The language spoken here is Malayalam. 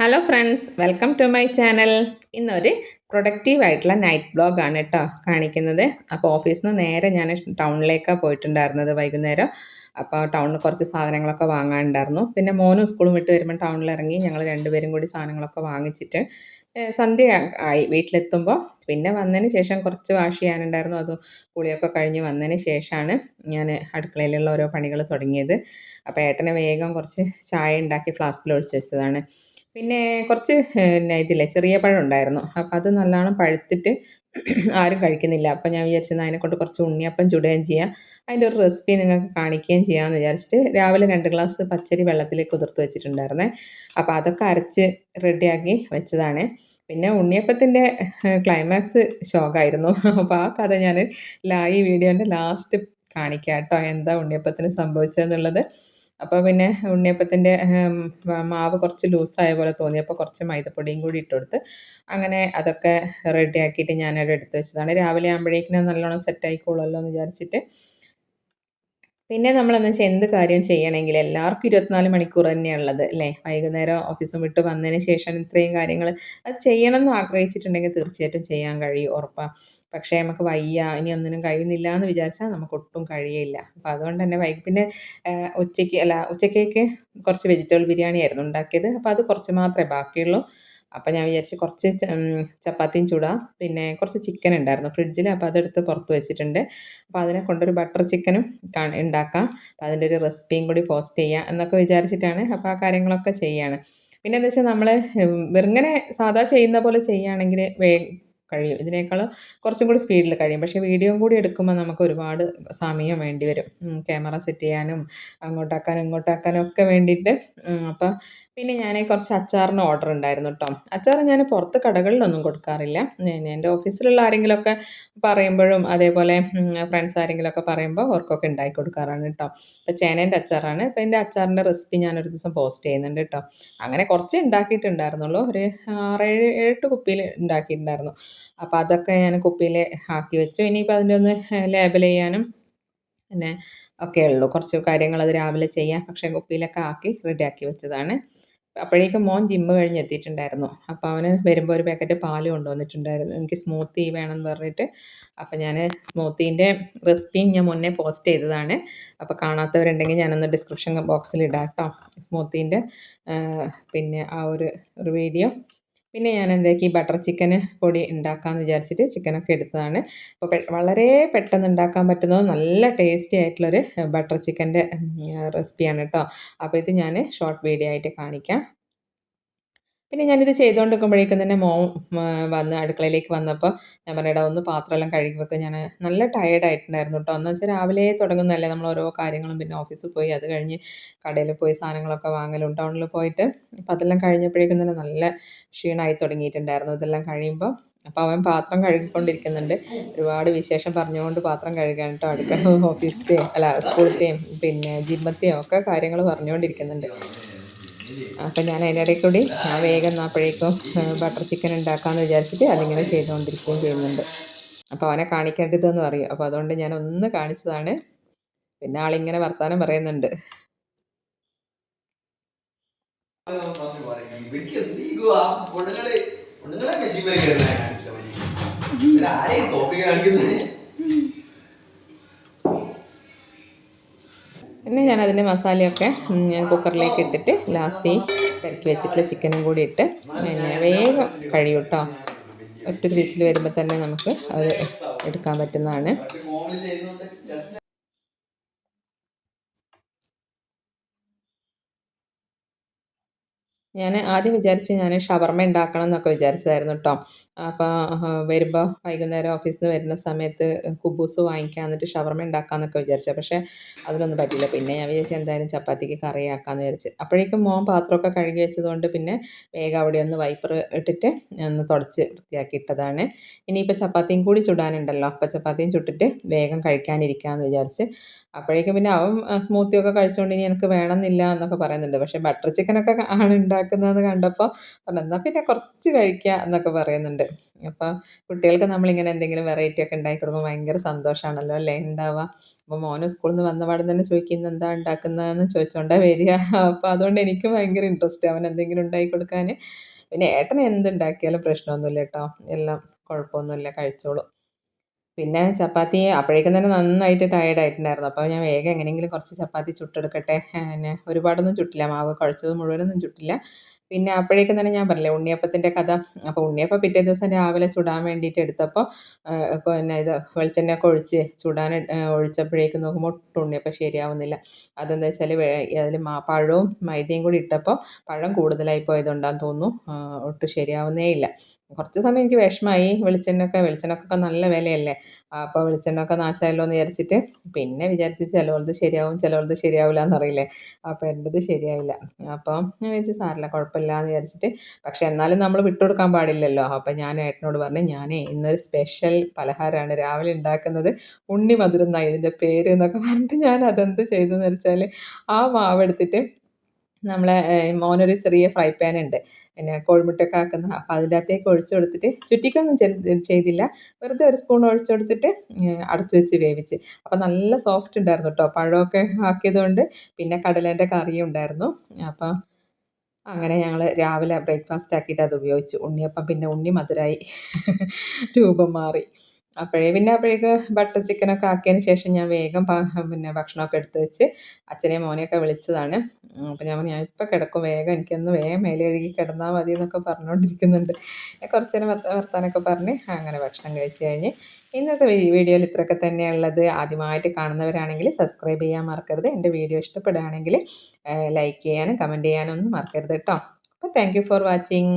Hello friends welcome to my channel ഇന്നൊരു പ്രൊഡക്റ്റീവ് ആയിട്ടുള്ള നൈറ്റ് ബ്ലോഗ് ആണ് കേട്ടോ കാണിക്കുന്നത്. അപ്പോൾ ഓഫീസിൽ നിന്ന് നേരെ ഞാൻ ടൗണിലേക്കാണ് പോയിട്ടുണ്ടായിരുന്നത് വൈകുന്നേരം. അപ്പോൾ ടൗണിൽ കുറച്ച് സാധനങ്ങളൊക്കെ വാങ്ങാനുണ്ടായിരുന്നു. പിന്നെ മോനും സ്കൂളും വിട്ട് വരുമ്പോൾ ടൗണിൽ ഇറങ്ങി ഞങ്ങൾ രണ്ടുപേരും കൂടി സാധനങ്ങളൊക്കെ വാങ്ങിച്ചിട്ട് സന്ധ്യ ആയി വീട്ടിലെത്തുമ്പോൾ പിന്നെ വന്നതിന് ശേഷം കുറച്ച് വാഷ് ചെയ്യാനുണ്ടായിരുന്നു. അത് കുളിയൊക്കെ കഴിഞ്ഞ് വന്നതിന് ശേഷമാണ് ഞാൻ അടുക്കളയിലുള്ള ഓരോ പണികൾ തുടങ്ങിയത്. അപ്പോൾ ഏട്ടനെ വേഗം കുറച്ച് ചായ ഉണ്ടാക്കി ഫ്ലാസ്കിൽ ഒഴിച്ച് വെച്ചതാണ്. പിന്നെ കുറച്ച് പിന്നെ ഇതില്ലേ ചെറിയ പഴം ഉണ്ടായിരുന്നു. അപ്പോൾ അത് നല്ലോണം പഴുത്തിട്ട് ആരും കഴിക്കുന്നില്ല. അപ്പം ഞാൻ വിചാരിച്ചത് അതിനെക്കൊണ്ട് കുറച്ച് ഉണ്ണിയപ്പം ചുടുകയും ചെയ്യാം. അതിന്റെ ഒരു റെസിപ്പി നിങ്ങൾക്ക് കാണിക്കുകയും ചെയ്യാമെന്ന് വിചാരിച്ചിട്ട് രാവിലെ രണ്ട് ഗ്ലാസ് പച്ചരി വെള്ളത്തിൽ കുതിർത്ത് വെച്ചിട്ടുണ്ടായിരുന്നേ. അപ്പോൾ അതൊക്കെ അരച്ച് റെഡിയാക്കി വെച്ചതാണ്. പിന്നെ ഉണ്ണിയപ്പത്തിന്റെ ക്ലൈമാക്സ് ഷോക്കായിരുന്നു അപ്പോൾ ആ കഥ ഞാൻ ഈ വീഡിയോന്റെ ലാസ്റ്റ് കാണിക്കാം കേട്ടോ. എന്താ ഉണ്ണിയപ്പത്തിന് സംഭവിച്ചതെന്നുള്ളത്. അപ്പോൾ പിന്നെ ഉണ്ണിയപ്പത്തിന്റെ മാവ് കുറച്ച് ലൂസായ പോലെ തോന്നി. അപ്പോൾ കുറച്ച് മൈദപ്പൊടിയും കൂടി ഇട്ട് കൊടുത്ത് അങ്ങനെ അതൊക്കെ റെഡിയാക്കിയിട്ട് ഞാനവിടെ എടുത്ത് വെച്ചതാണ്. രാവിലെ ആകുമ്പോഴേക്കിനും നല്ലോണം സെറ്റ് ആയിക്കോളുമല്ലോ എന്ന് വിചാരിച്ചിട്ട് പിന്നെ നമ്മളെന്ന് വെച്ചാൽ എന്ത് കാര്യം ചെയ്യണമെങ്കിൽ എല്ലാവർക്കും ഇരുപത്തിനാല് മണിക്കൂർ തന്നെയുള്ളത് അല്ലേ? വൈകുന്നേരം ഓഫീസും വിട്ട് വന്നതിന് ശേഷം ഇത്രയും കാര്യങ്ങൾ അത് ചെയ്യണം എന്ന് ആഗ്രഹിച്ചിട്ടുണ്ടെങ്കിൽ തീർച്ചയായിട്ടും ചെയ്യാൻ കഴിയും ഉറപ്പാണ് പക്ഷേ നമുക്ക് വയ്യ ഇനി ഒന്നിനും കഴിയുന്നില്ല എന്ന് വിചാരിച്ചാൽ നമുക്ക് ഒട്ടും കഴിയില്ല അപ്പോൾ അതുകൊണ്ട് തന്നെ വൈകി പിന്നെ ഉച്ചയ്ക്ക് അല്ല ഉച്ചക്കേക്ക് കുറച്ച് വെജിറ്റബിൾ ബിരിയാണി ആയിരുന്നു ഉണ്ടാക്കിയത്. അപ്പോൾ അത് കുറച്ച് മാത്രമേ ബാക്കിയുള്ളൂ. അപ്പോൾ ഞാൻ വിചാരിച്ച് കുറച്ച് ചപ്പാത്തിയും ചൂടാം. പിന്നെ കുറച്ച് ചിക്കൻ ഉണ്ടായിരുന്നു ഫ്രിഡ്ജിൽ അപ്പോൾ അതെടുത്ത് പുറത്ത് വെച്ചിട്ടുണ്ട്. അപ്പോൾ അതിനെ കൊണ്ടൊരു ബട്ടർ ചിക്കനും ഉണ്ടാക്കാം. അപ്പോൾ അതിന്റെ ഒരു റെസിപ്പിയും കൂടി പോസ്റ്റ് ചെയ്യാം എന്നൊക്കെ വിചാരിച്ചിട്ടാണ് അപ്പോൾ ആ കാര്യങ്ങളൊക്കെ ചെയ്യാണ്. പിന്നെ എന്താ വെച്ചാൽ നമ്മൾ വെറുങ്ങനെ സാധാ ചെയ്യുന്ന പോലെ ചെയ്യുകയാണെങ്കിൽ വേ കഴിയും. ഇതിനേക്കാളും കുറച്ചും കൂടി സ്പീഡിൽ കഴിയും. പക്ഷേ വീഡിയോയും കൂടി എടുക്കുമ്പോൾ നമുക്ക് ഒരുപാട് സമയം വേണ്ടി വരും. ക്യാമറ സെറ്റ് ചെയ്യാനും അങ്ങോട്ടാക്കാനും ഇങ്ങോട്ടാക്കാനും ഒക്കെ വേണ്ടിയിട്ട്. അപ്പോൾ പിന്നെ ഞാൻ കുറച്ച് അച്ചാറിന് ഓർഡർ ഉണ്ടായിരുന്നു കേട്ടോ അച്ചാർ ഞാൻ പുറത്ത് കടകളിലൊന്നും കൊടുക്കാറില്ല. എന്റെ ഓഫീസിലുള്ള ആരെങ്കിലുമൊക്കെ പറയുമ്പോഴും അതേപോലെ ഫ്രണ്ട്സ് ആരെങ്കിലുമൊക്കെ പറയുമ്പോൾ അവർക്കൊക്കെ ഉണ്ടാക്കി കൊടുക്കാറാണ് കേട്ടോ അപ്പോൾ ചേനേന്റെ അച്ചാറാണ്. അപ്പോൾ എന്റെ അച്ചാറിന്റെ റെസിപ്പി ഞാനൊരു ദിവസം പോസ്റ്റ് ചെയ്യുന്നുണ്ട് കേട്ടോ അങ്ങനെ കുറച്ച് ഉണ്ടാക്കിയിട്ടുണ്ടായിരുന്നുള്ളൂ. ഒരു ആറേഴ് ഏഴെട്ട് കുപ്പിയിൽ ഉണ്ടാക്കിയിട്ടുണ്ടായിരുന്നു. അപ്പോൾ അതൊക്കെ ഞാൻ കുപ്പിയിൽ ആക്കി വെച്ചു. ഇനിയിപ്പോൾ അതിന്റെ ഒന്ന് ലേബൽ ചെയ്യാനും പിന്നെ ഒക്കെ ഉള്ളൂ. കുറച്ച് കാര്യങ്ങൾ അത് രാവിലെ ചെയ്യാം. പക്ഷേ കുപ്പിയിലൊക്കെ ആക്കി റെഡിയാക്കി വെച്ചതാണ്. അപ്പോഴേക്കും മോൻ ജിമ്മ് കഴിഞ്ഞ് എത്തിയിട്ടുണ്ടായിരുന്നു. അപ്പോൾ അവന് വരുമ്പോൾ ഒരു പാക്കറ്റ് പാൽ കൊണ്ടുവന്നിട്ടുണ്ടായിരുന്നു. എനിക്ക് സ്മൂത്തി വേണമെന്ന് പറഞ്ഞിട്ട്. അപ്പോൾ ഞാൻ സ്മൂത്തീന്റെ റെസിപ്പിയും ഞാൻ മുന്നേ പോസ്റ്റ് ചെയ്തതാണ്. അപ്പോൾ കാണാത്തവരുണ്ടെങ്കിൽ ഞാനൊന്ന് ഡിസ്ക്രിപ്ഷൻ ബോക്സിൽ ഇടാം കേട്ടോ. സ്മൂത്തീന്റെ പിന്നെ ആ ഒരു വീഡിയോ പിന്നെ ഞാൻ എന്താക്കി ബട്ടർ ചിക്കൻ പൊടി ഉണ്ടാക്കാമെന്ന് വിചാരിച്ചിട്ട് ചിക്കനൊക്കെ എടുത്തതാണ്. അപ്പോൾ വളരെ പെട്ടെന്ന് ഉണ്ടാക്കാൻ പറ്റുന്നത് നല്ല ടേസ്റ്റി ആയിട്ടുള്ളൊരു ബട്ടർ ചിക്കന്റെ റെസിപ്പിയാണ് കേട്ടോ അപ്പോൾ ഇത് ഞാൻ ഷോർട്ട് വീഡിയോ ആയിട്ട് കാണിക്കാം. പിന്നെ ഞാനിത് ചെയ്തുകൊണ്ടിരിക്കുമ്പോഴേക്കും തന്നെ മോ വന്ന് അടുക്കളയിലേക്ക് വന്നപ്പോൾ ഞാൻ പറഞ്ഞിടാ ഒന്ന് പാത്രമെല്ലാം കഴുകി വെക്കുക ഞാൻ നല്ല ടയേർഡായിട്ടുണ്ടായിരുന്നു കേട്ടോ എന്ന് വെച്ചാൽ രാവിലെ തുടങ്ങുന്നതല്ലേ നമ്മൾ ഓരോ കാര്യങ്ങളും പിന്നെ ഓഫീസിൽ പോയി അത് കഴിഞ്ഞ് കടയിൽ പോയി സാധനങ്ങളൊക്കെ വാങ്ങലും ടൗണിൽ പോയിട്ട് അപ്പം അതെല്ലാം കഴിഞ്ഞപ്പോഴേക്കും തന്നെ നല്ല ക്ഷീണമായി തുടങ്ങിയിട്ടുണ്ടായിരുന്നു. ഇതെല്ലാം കഴിയുമ്പോൾ അപ്പോൾ അവൻ പാത്രം കഴുകിക്കൊണ്ടിരിക്കുന്നുണ്ട്. ഒരുപാട് വിശേഷം പറഞ്ഞുകൊണ്ട് പാത്രം കഴുകാൻ കേട്ടോ അടുക്കള ഓഫീസത്തെയും അല്ല സ്കൂളത്തെയും പിന്നെ ജിമ്മത്തെയും ഒക്കെ കാര്യങ്ങൾ പറഞ്ഞുകൊണ്ടിരിക്കുന്നുണ്ട്. അപ്പം ഞാൻ അതിന്റെ ഇടയിൽ കൂടി ഞാൻ വേഗം അപ്പോഴേക്കും ബട്ടർ ചിക്കൻ ഉണ്ടാക്കാമെന്ന് വിചാരിച്ചിട്ട് അതിങ്ങനെ ചെയ്തുകൊണ്ടിരിക്കുകയും ചെയ്യുന്നുണ്ട്. അപ്പോൾ അവനെ കാണിക്കേണ്ടതെന്ന് പറയും. അപ്പോൾ അതുകൊണ്ട് ഞാൻ ഒന്ന് കാണിച്ചതാണ്. പിന്നെ ആളിങ്ങനെ വർത്തമാനം പറയുന്നുണ്ട്. പിന്നെ ഞാൻ അതിന്റെ മസാലയൊക്കെ ഞാൻ കുക്കറിലേക്ക് ഇട്ടിട്ട് ലാസ്റ്റ് ഈ പെരക്കി വെച്ചിട്ടുള്ള ചിക്കനും കൂടി ഇട്ട് പിന്നെ വേഗം കഴിയും കേട്ടോ ഒറ്റൊരു വിസിൽ വരുമ്പോൾ തന്നെ നമുക്ക് അത് എടുക്കാൻ പറ്റുന്നതാണ്. ഞാൻ ആദ്യം വിചാരിച്ച് ഞാൻ ഷവർമ ഉണ്ടാക്കണം എന്നൊക്കെ വിചാരിച്ചതായിരുന്നു കേട്ടോ അപ്പോൾ വരുമ്പോൾ വൈകുന്നേരം ഓഫീസിൽ നിന്ന് വരുന്ന സമയത്ത് കുബൂസ് വാങ്ങിക്കാൻ എന്നിട്ട് ഷവർമ്മ ഉണ്ടാക്കാമെന്നൊക്കെ വിചാരിച്ചത് പക്ഷേ അതിനൊന്നും പറ്റില്ല പിന്നെ ഞാൻ വിചാരിച്ചു എന്തായാലും ചപ്പാത്തിക്ക് കറിയാക്കാമെന്ന് വിചാരിച്ച്. അപ്പോഴേക്കും മോൻ പാത്രമൊക്കെ കഴുകി വെച്ചതുകൊണ്ട് പിന്നെ വേഗം അവിടെ ഒന്ന് വൈപ്പർ ഇട്ടിട്ട് ഒന്ന് തുടച്ച് വൃത്തിയാക്കി ഇട്ടതാണ്. ഇനിയിപ്പോൾ ചപ്പാത്തിയും കൂടി ചുടാനുണ്ടല്ലോ. അപ്പം ചപ്പാത്തിയും ചുട്ടിട്ട് വേഗം കഴിക്കാനിരിക്കാമെന്ന് വിചാരിച്ച് അപ്പോഴേക്കും പിന്നെ അവൻ സ്മൂത്തി ഒക്കെ കഴിച്ചുകൊണ്ട് ഇനി എനിക്ക് വേണമെന്നില്ല എന്നൊക്കെ പറയുന്നുണ്ട്. പക്ഷേ ബട്ടർ ചിക്കനൊക്കെ ആണ് ഉണ്ടാക്കുന്നതെന്ന് കണ്ടപ്പോൾ പറഞ്ഞു എന്നാൽ പിന്നെ കുറച്ച് കഴിക്കുക എന്നൊക്കെ പറയുന്നുണ്ട്. അപ്പോൾ കുട്ടികൾക്ക് നമ്മളിങ്ങനെ എന്തെങ്കിലും വെറൈറ്റി ഒക്കെ ഉണ്ടാക്കി കൊടുക്കുമ്പോൾ ഭയങ്കര സന്തോഷമാണല്ലോ അല്ലേ? ഉണ്ടാവുക അപ്പോൾ മോനും സ്കൂളിൽ നിന്ന് വന്ന പാടും തന്നെ ചോദിക്കുന്നത് എന്താ ഉണ്ടാക്കുന്നതെന്ന് ചോദിച്ചുകൊണ്ടാണ് വരിക. അപ്പോൾ അതുകൊണ്ട് എനിക്കും ഭയങ്കര ഇൻട്രസ്റ്റ് അവൻ എന്തെങ്കിലും ഉണ്ടാക്കി കൊടുക്കാൻ പിന്നെ ഏട്ടൻ എന്തുണ്ടാക്കിയാലും പ്രശ്നമൊന്നുമില്ല കേട്ടോ. എല്ലാം കുഴപ്പമൊന്നുമില്ല കഴിച്ചോളും. പിന്നെ ചപ്പാത്തി അപ്പോഴേക്കും തന്നെ നന്നായിട്ട് ടയേർഡ് ആയിട്ടുണ്ടായിരുന്നു. അപ്പോൾ ഞാൻ വേഗം എങ്ങനെയെങ്കിലും കുറച്ച് ചപ്പാത്തി ചുട്ടെടുക്കട്ടെ. പിന്നെ ഒരുപാടൊന്നും ചുട്ടില്ല. മാവ് കുഴച്ചത് മുഴുവനൊന്നും ചുട്ടില്ല. പിന്നെ അപ്പോഴേക്കും തന്നെ ഞാൻ പറഞ്ഞില്ലേ ഉണ്ണിയപ്പത്തിന്റെ കഥ. അപ്പോൾ ഉണ്ണിയപ്പം പിറ്റേ ദിവസം രാവിലെ ചുടാൻ വേണ്ടിയിട്ട് എടുത്തപ്പോൾ പിന്നെ ഇത് വെളിച്ചെണ്ണയൊക്കെ ഒഴിച്ച് ചുടാൻ ഒഴിച്ചപ്പോഴേക്കും നോക്കുമ്പോൾ ഒട്ടും ഉണ്ണിയപ്പം ശരിയാവുന്നില്ല. അതെന്താ വെച്ചാൽ അതിൽ പഴവും മൈദയും കൂടി ഇട്ടപ്പോൾ പഴം കൂടുതലായി പോയതുണ്ടാന്ന് തോന്നുന്നു. ഒട്ടും ശരിയാവുന്നേ ഇല്ല. കുറച്ച് സമയം എനിക്ക് വിഷമമായി. വെളിച്ചെണ്ണയൊക്കെ വെളിച്ചെണ്ണക്കൊക്കെ നല്ല വിലയല്ലേ? അപ്പോൾ വെളിച്ചെണ്ണയൊക്കെ നാശമായല്ലോ എന്ന് വിചാരിച്ചിട്ട് പിന്നെ വിചാരിച്ച് ചിലവളത് ശരിയാവും ചിലവളത് ശരിയാവില്ല എന്നറിയില്ലേ? അപ്പോൾ എന്റെത് ശരിയായില്ല. അപ്പോൾ ഞാൻ വിചാരിച്ചു സാറില്ല കുഴപ്പമില്ല എന്ന് വിചാരിച്ചിട്ട്. പക്ഷേ എന്നാലും നമ്മൾ വിട്ടുകൊടുക്കാൻ പാടില്ലല്ലോ. അപ്പോൾ ഞാൻ ഏട്ടനോട് പറഞ്ഞു ഞാനേ ഇന്നൊരു സ്പെഷ്യൽ പലഹാരമാണ് രാവിലെ ഉണ്ടാക്കുന്നത്. ഉണ്ണി മധുരം എന്നായി ഇതിന്റെ പേര് എന്നൊക്കെ പറഞ്ഞിട്ട് ഞാൻ അതെന്ത് ചെയ്തെന്ന് വെച്ചാൽ ആ മാവ് എടുത്തിട്ട് നമ്മളെ മോനൊരു ചെറിയ ഫ്രൈ പാൻ ഉണ്ട്. പിന്നെ കോഴിമുട്ടയൊക്കെ ആക്കുന്ന. അപ്പം അതിന്റെ അകത്തേക്ക് ഒഴിച്ചു കൊടുത്തിട്ട് ചുറ്റിക്കൊന്നും ചെയ്തില്ല. വെറുതെ ഒരു സ്പൂൺ ഒഴിച്ചു കൊടുത്തിട്ട് അടച്ചു വെച്ച് വേവിച്ച്. അപ്പം നല്ല സോഫ്റ്റ് ഉണ്ടായിരുന്നു കേട്ടോ പഴമൊക്കെ ആക്കിയതുകൊണ്ട് പിന്നെ കടലേന്റെ കറിയും ഉണ്ടായിരുന്നു. അപ്പോൾ അങ്ങനെ ഞങ്ങൾ രാവിലെ ബ്രേക്ക്ഫാസ്റ്റ് ആക്കിയിട്ട് അത് ഉപയോഗിച്ചു. ഉണ്ണിയപ്പം പിന്നെ ഉണ്ണി മധുരമായി രൂപം മാറി. അപ്പോഴേ പിന്നെ അപ്പോഴേക്ക് ബട്ടർ ചിക്കനൊക്കെ ആക്കിയതിന് ശേഷം ഞാൻ വേഗം പിന്നെ ഭക്ഷണമൊക്കെ എടുത്ത് വെച്ച് അച്ഛനെയും മോനെയൊക്കെ വിളിച്ചതാണ്. അപ്പോൾ ഞാൻ പറഞ്ഞു ഞാൻ ഇപ്പോൾ കിടക്കും വേഗം എനിക്കൊന്ന് വേഗം മേലെ കഴുകി കിടന്നാൽ മതി എന്നൊക്കെ പറഞ്ഞുകൊണ്ടിരിക്കുന്നുണ്ട് കുറച്ച് നേരം വർത്താനൊക്കെ പറഞ്ഞ് അങ്ങനെ ഭക്ഷണം കഴിച്ച് കഴിഞ്ഞ് ഇന്നത്തെ വീഡിയോയിൽ ഇത്രയൊക്കെ തന്നെയുള്ളത്. ആദ്യമായിട്ട് കാണുന്നവരാണെങ്കിൽ സബ്സ്ക്രൈബ് ചെയ്യാൻ മറക്കരുത്. എന്റെ വീഡിയോ ഇഷ്ടപ്പെടുകയാണെങ്കിൽ ലൈക്ക് ചെയ്യാനും കമന്റ് ചെയ്യാനും ഒന്നും മറക്കരുത് കേട്ടോ. അപ്പോൾ താങ്ക് ഫോർ വാച്ചിങ്